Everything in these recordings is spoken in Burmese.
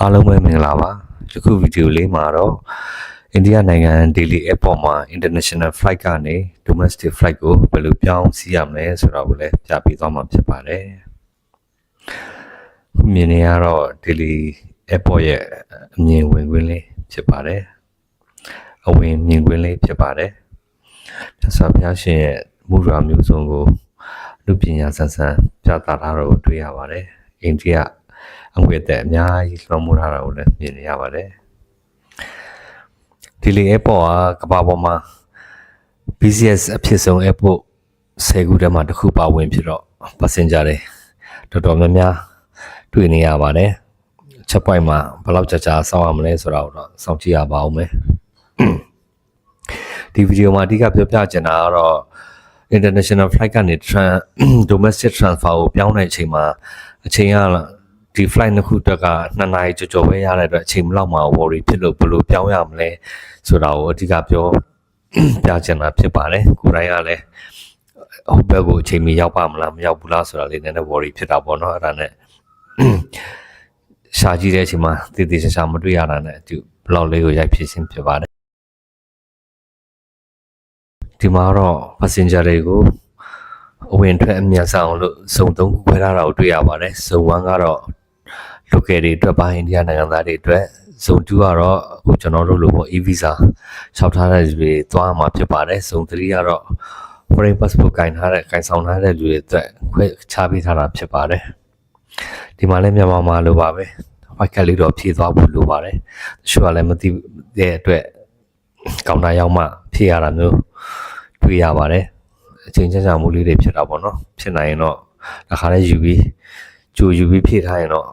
အားလုံးပဲမင်္ဂလာပါယခုဗီဒီယိုလေးမှာတော့အိန္ဒိယနိုင်ငံ Delhi Airport မှာ international flight ကနေ domestic flight ကိုဘယ်လိုပြောင်းစီးရမလဲဆိုတော့ကိုလည်းပြပြသွားမှာဖြစ်ပါတယ်ခုမြင်နေရတော့ Delhi Airport ရဲ့အမြင်ဝင်ခွင့်လေးဖြစ်ပါတယ်အဝင်မြင်ခွင့်လေးဖြစ်ပါတယ်မြတ်စွာဘုရားရှင်ရဲ့မူရာမျိုးစုံကိုလူပညာဆန်းဆန်းပြသထားတာကိုတွေ့ရပါတယ်အိန္ဒိယ အငွေတဲ့အများကြီးလွှမ်းမိုးထားတာကိုလည်းမြင်နေရပါတယ်ဒီလေ airport ကကမ္ဘာပေါ်မှာ business အဖြစ်ဆုံး airport 10ခုထဲမှာတစ်ခုပါဝင်ဖြစ်တော့ passenger တွေတော်တော်များများတွေ့နေရပါတယ်ချက်ပွိုင်မှာဘယ်လောက်ကြာကြာစောင့်ရမလဲဆိုတာကိုတော့စောင့်ကြည့်ရပါဦးမယ်ဒီဗီဒီယိုမှာအဓိကပြောပြချင်တာကတော့ international flight ကနေ tran domestic transfer ကိုပြောင်းတဲ့အချိန်မှာအချိန်က ဒီ flight နှစ်ခုတက်က2နာရီကြော်ကြော်ပဲရတဲ့အတွက်အချိန်မလောက်မှာ worry ဖြစ်လို့ဘယ်လိုပြောင်းရမလဲဆိုတာကိုအဓိကပြောပြချင်တာဖြစ်ပါတယ်ကိုယ်တိုင်ကလည်းဟိုဘက်ကိုအချိန်မီရောက်ပါမလားမရောက်ဘူးလားဆိုတာလေးနည်းနည်း worry ဖြစ်တာပေါ့နော်အဲ့ဒါနဲ့ရှာကြည့်တဲ့အချိန်မှာတည်တည်ချာချာမတွေ့ရတာနဲ့သူဘလောက်လေးကိုရိုက်ဖြစ်ခြင်းဖြစ်ပါတယ်ဒီမှာတော့ passenger တွေကိုအဝင်ထွက်အမြန်ဆောင်လို့စုံသုံးခုခွဲထားတာကိုတွေ့ရပါတယ်စုံ1ကတော့ local တွေအတွက်ပါအိန္ဒိယနိုင်ငံသားတွေအတွက်ဇုံ2ကတော့အခုကျွန်တော်တို့လိုပေါ့ e-visa လျှောက်ထားတဲ့လူတွေသွားမှာဖြစ်ပါတယ်ဇုံ3ကတော့ foreign passport ကင်ထားတဲ့ကင်ဆောင်ထားတဲ့လူတွေအတွက်ခွဲခြားပေးထားတာဖြစ်ပါတယ်ဒီမှာလည်းမြန်မာမှာလိုပါပဲ white card လေးတော့ဖြည့်သွားဖို့လိုပါတယ်တချို့ကလည်းမသိတဲ့အတွက်ကောင်တာရောက်မှဖြည့်ရတာမျိုးတွေ့ရပါတယ်အချိန်ချင်းချာမှုလေးတွေဖြစ်တာပေါ့နော်ဖြစ်နိုင်ရင်တော့တစ်ခါလေးယူပြီးကြိုယူပြီးဖြည့်ထားရင်တော့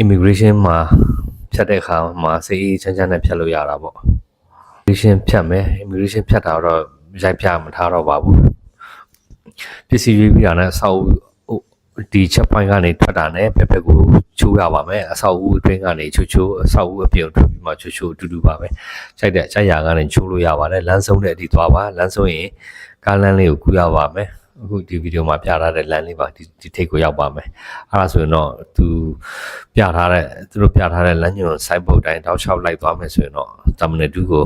immigration မှာဖြတ်တဲ့အခါမှာစိတ်အေးချမ်းချမ်းနဲ့ဖြတ်လို့ရတာပေါ့ immigration ဖြတ်မယ် immigration ဖြတ်တာတော့ရိုက်ပြမထားတော့ပါဘူးပစ္စည်းရွေးပြီးတာနဲ့အဆောက်အဦဒီ check point ကနေထွက်တာနဲ့ဘက်ဘက်ကိုချိုးရပါမယ်အဆောက်အဦအတွင်းကနေချိုးချိုးအဆောက်အဦအပြင်ကိုထွက်ပြီးမှချိုးချိုးအတူတူပါပဲခြိုက်တဲ့ခြိုက်ရာကနေချိုးလို့ရပါတယ်လမ်းဆုံးတဲ့အထိသွားပါလမ်းဆုံးရင်ကားလမ်းလေးကိုကူးရပါမယ် အခုဒီဗီဒီယိုမှာပြထားတဲ့လမ်းလေးပါဒီဒီထိတ်ကိုရောက်ပါမယ်အဲ့ဒါဆိုရင်တော့သူပြထားတဲ့သူတို့ပြထားတဲ့လမ်းညွန် site board တိုင်းတောက်လျှောက်လိုက်သွားမယ်ဆိုရင်တော့ terminal 2ကို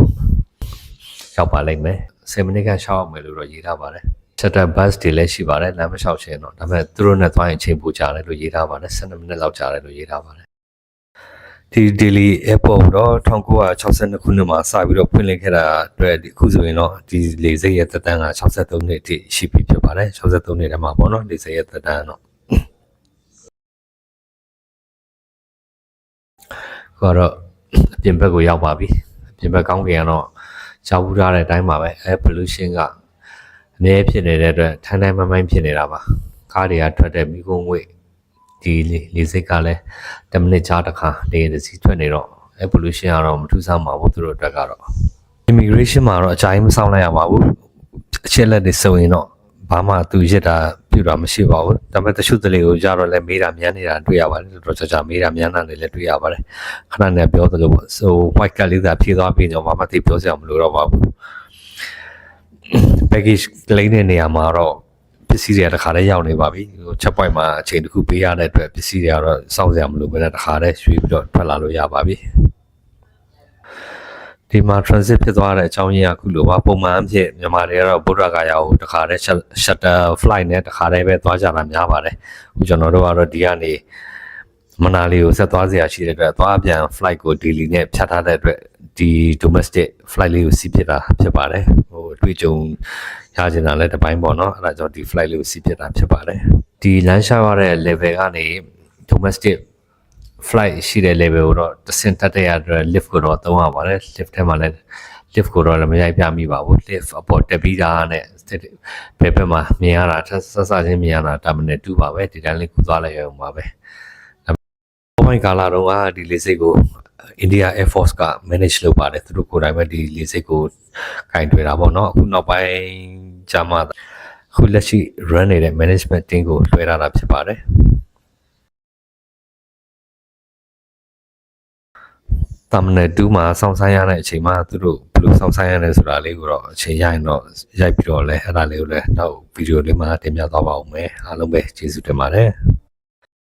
ရောက်ပါလိမ့်မယ်10မိနစ်ခန့်ရှောက်အောင်မယ်လို့တော့ရေးထားပါတယ် shuttle bus တွေလည်းရှိပါတယ်လမ်းမလျှောက်ချင်တော့ဒါပေမဲ့သူတို့နဲ့သွားရင်ချိန်ပိုကြာတယ်လို့ရေးထားပါတယ်12မိနစ်လောက်ကြာတယ်လို့ရေးထားပါတယ် ဒီ Delhi Airport တော့1962ခုနှစ်မှာစပြီးတော့ဖွင့်လှစ်ခဲ့တာအတွက်ဒီအခုဆိုရင်တော့ဒီလေဆိပ်ရဲ့သက်တမ်းက63နှစ်အထိရှိပြီဖြစ်ပါတယ်63နှစ်တည်းမှာပေါ့နော်လေဆိပ်ရဲ့သက်တမ်းကတော့ကတော့အပြင်ဘက်ကိုရောက်ပါပြီအပြင်ဘက်ကောင်းကင်ကတော့ကြောက်ဘူးထားတဲ့အတိုင်းပါပဲ air pollution ကအနည်းဖြစ်နေတဲ့အတွက်ထိုင်းတိုင်းမမိုင်းဖြစ်နေတာပါကားတွေကထွက်တဲ့မိကုံးငွေ ဒီလေလေစိတ်ကလည်း10မိနစ်ကြာတစ်ခါလေတစ်စီးထွက်နေတော့ air pollution ကတော့မထူးဆန်းပါဘူးသူတို့အတွက်ကတော့ immigration မှာတော့အကြိုင်းမဆောင်လိုက်ရပါဘူးအချက်လက်တွေစုံရင်တော့ဘာမှသူရစ်တာပြူတာမရှိပါဘူးဒါပေမဲ့တချို့တလေကိုကြတော့လည်းမေးတာမြန်နေတာတွေ့ရပါတယ်တော်တော်ကြာကြာမေးတာမြန်တာတွေလည်းတွေ့ရပါတယ်ခဏနဲ့ပြောသလိုပေါ့ so white card လေးသာဖြည့်သွားပြီးတော့ဘာမှသိပြောစရာမလိုတော့ပါဘူး package claim တဲ့နေရာမှာတော့ ပစ္စည်းတွေကတစ်ခါတည်းရောက်နေပါပြီဟို check point မှာအချိန်တစ်ခုပေးရတဲ့အတွက်ပစ္စည်းတွေကတော့စောင့်စရာမလိုဘဲနဲ့တစ်ခါတည်းရွှေ့ပြီးတော့ထွက်လာလို့ရပါပြီဒီမှာ transit ဖြစ်သွားတဲ့အကြောင်းရင်းကခုလိုပါပုံမှန်အဖြစ်မြန်မာတွေကတော့ဗုဒ္ဓဂါယာကိုတစ်ခါတည်း shuttle flight နဲ့တစ်ခါတည်းပဲသွားကြတာများပါတယ်ခုကျွန်တော်တို့ကတော့ဒီကနေမနာလီကိုဆက်သွားစရာရှိတဲ့အတွက်သွားပြန် flight ကို daily နဲ့ဖြတ်ထားတဲ့အတွက် ဒီ domestic flight လေးကိုစီးဖြစ်တာဖြစ်ပါတယ်ဟိုအတွေ့အကြုံရချင်တာလည်းတစ်ပိုင်းပေါ့နော်အဲ့ဒါကြောင့်ဒီ flight လေးကိုစီးဖြစ်တာဖြစ်ပါတယ်ဒီလမ်းလျှောက်ရတဲ့ level ကနေ domestic flight ရှိတဲ့ level ကိုတော့တစ်ဆင့်တက်တဲ့ရတဲ့ lift ကိုတော့သုံးရပါတယ် lift ထဲမှာလည်း lift ကိုတော့လည်းမရိုက်ပြမိပါဘူး lift အပေါ်တက်ပြီးတာနဲ့ဘယ်ဘက်မှာမြင်ရတာဆက်ဆက်ချင်းမြင်ရတာ terminal 2ပါပဲဒီတိုင်းလေးကူသွားလိုက်ရအောင်ပါပဲ ဘိုင်းကာလာတော့ကဒီလေစိတ်ကို India Air Force က manage လုပ်ပါတယ်သူတို့ကိုယ်တိုင်ပဲဒီလေစိတ်ကိုကင်တွေ့တာပေါ့နော်အခုနောက်ပိုင်းဂျာမအခုလက်ရှိ run နေတဲ့ management team ကိုလွှဲထားတာဖြစ်ပါတယ်တမနယ်2မှာစောင့်ဆိုင်ရတဲ့အချိန်မှာသူတို့ဘယ်လိုစောင့်ဆိုင်ရလဲဆိုတာလေးကိုတော့အချိန်ရရင်တော့ရိုက်ပြီးတော့လဲအဲ့ဒါလေးကိုလည်းနောက်ဗီဒီယိုလေးမှာတင်ပြသွားပါဦးမယ်အားလုံးပဲကျေးဇူးတင်ပါတယ်